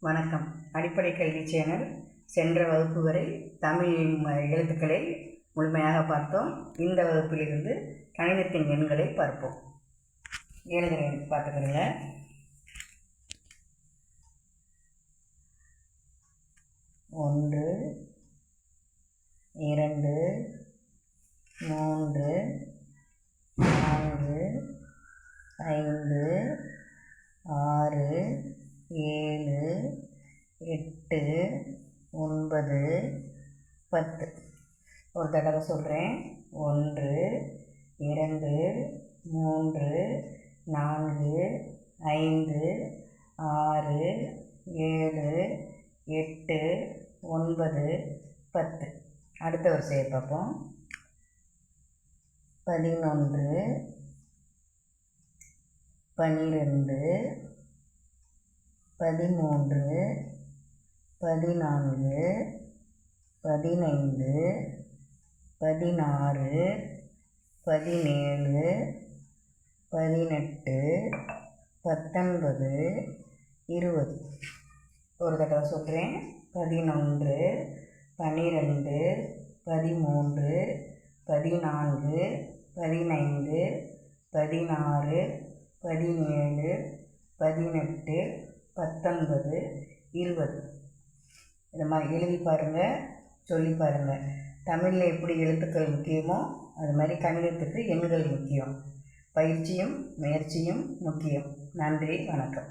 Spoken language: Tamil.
வணக்கம். அடிப்படை கல்வி சேனல் சென்ற வகுப்பு வரை தமிழ் ம- எழுத்துக்களை முழுமையாக பார்த்தோம். இந்த வகுப்பிலிருந்து கணிதத்தின் எண்களை பார்ப்போம். எழுதுகிறேன் பார்த்துக்கிறீங்க. ஒன்று இரண்டு மூன்று நான்கு ஐந்து ஆறு ஏழு எட்டு ஒன்பது பத்து. ஒரு தடவை சொல்கிறேன் ஒன்று இரண்டு மூன்று நான்கு ஐந்து ஆறு ஏழு எட்டு ஒன்பது பத்து. அடுத்த வரிசையை பார்ப்போம். பதினொன்று பனிரெண்டு பதிமூன்று பதினான்கு பதினைந்து பதினாறு பதினேழு பதினெட்டு பத்தொன்பது இருபது. ஒரு தடவை சொல்கிறேன் பதினொன்று பன்னிரெண்டு பதிமூன்று பதினான்கு பதினைந்து பதினாறு பதினேழு பதினெட்டு பத்தொன்பது இருபது. இதை மாதிரி எழுதி பாருங்கள் சொல்லி பாருங்கள் தமிழில் எப்படி எழுத்துக்கள் முக்கியமோ அது மாதிரி கணிதத்துக்கு எண்கள் முக்கியம். பயிற்சியும் முயற்சியும் முக்கியம். நன்றி வணக்கம்.